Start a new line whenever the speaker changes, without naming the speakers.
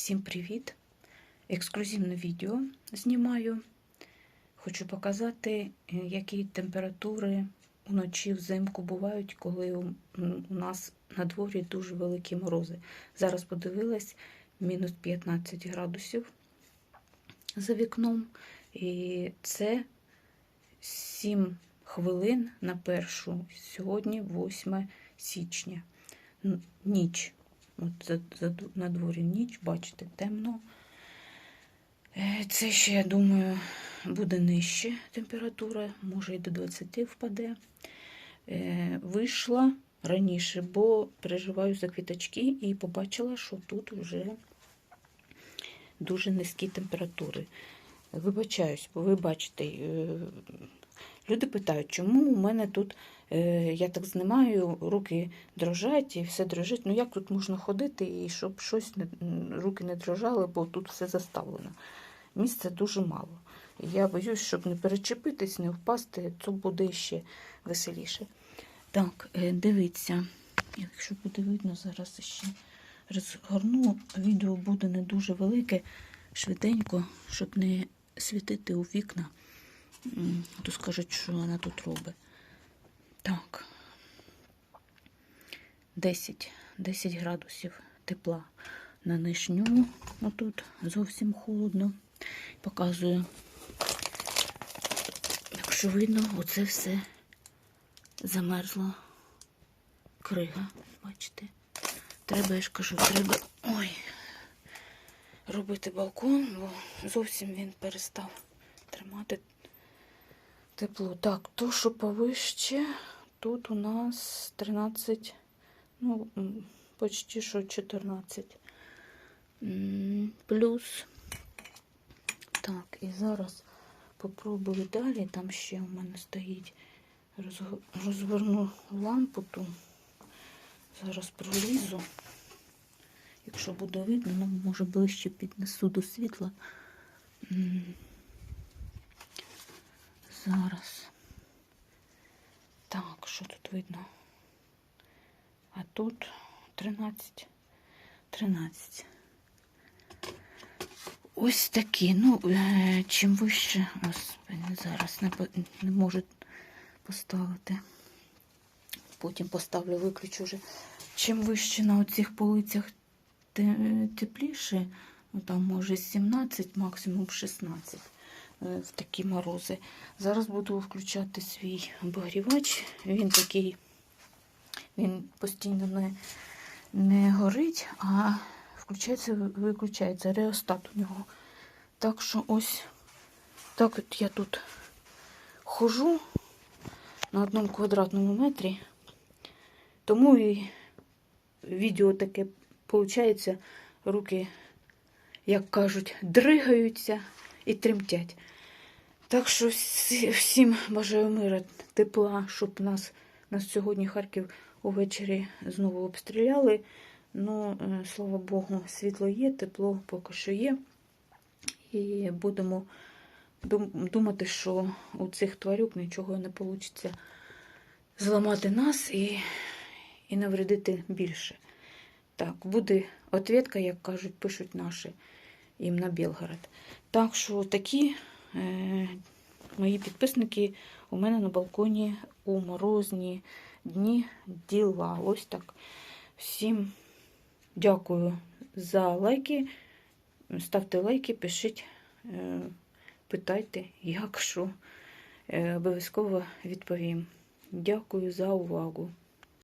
Всім привіт! Ексклюзивне відео знімаю. Хочу показати, е, які температури вночі взимку бувають, коли у нас на дворі дуже великі морози. Зараз подивилась мінус 15 градусів за вікном. І це 7 хвилин на першу. Сьогодні 8 січня. Ніч. От за, за, на дворі ніч, бачите, темно. Е, Це ще, я думаю, буде нижче температура, може і до 20 впаде. Е, Вийшла раніше, бо переживаю за квіточки і побачила, що тут вже дуже низькі температури. Вибачаюсь, бо ви бачите, е, люди питають, чому у мене тут е, я так знімаю, руки дрожать і все дрожить. Ну як тут можна ходити і щоб щось руки не дрожали, бо тут все заставлено. Місця дуже мало. Я боюсь, щоб не перечепитись, не впасти, то буде ще веселіше. Так, е, дивіться, якщо буде видно, зараз ще розгорну. Відео буде не дуже велике, швиденько, щоб не світити у вікна. То скажуть, що вона тут робить. Так. 10, 10 градусів тепла на нижньому. Отут зовсім холодно. Показую. Якщо видно, оце все замерзло. Крига, бачите? Треба, я ж кажу, треба. Ой. Робити балкон, бо зовсім він перестав тримати тепло. Так, то, що повище, тут у нас 13, ну, почти що 14. Плюс. Так, і зараз попробую далі. Там ще у мене стоїть. Розверну лампу ту. Зараз пролізу. Якщо буде видно, ну, може ближче піднесу до світла. Зараз. Так, що тут видно? А тут 13. 13. Ось такі. Ну, е, чим вище. Ось зараз не, не можу поставити. Потім поставлю, виключу вже. Чим вище на оцих полицях тепліше, ну, там може 17, максимум 16 е, в такі морози. Зараз буду включати свій обогрівач. Він такий, він постійно не, не горить, а включається, виключається реостат у нього. Так що ось так от я тут хожу на одному квадратному метрі. Тому і відео таке виходить, руки, як кажуть, дригаються і тремтять. Так що всім бажаю мира, тепла, щоб нас, нас сьогодні Харків увечері знову обстріляли. Ну, е, слава Богу, світло є, тепло поки що є. І будемо думати, що у цих тварюк нічого не вийде зламати нас і, і навредити більше. Так, буде ответка, як кажуть, пишуть наші їм на Білгород. Так що такі е, мої підписники у мене на балконі у морозні дні діла. Ось так. Всім дякую за лайки. Ставте лайки, пишіть, е, питайте, як що. Е, Обов'язково відповім. Дякую за увагу.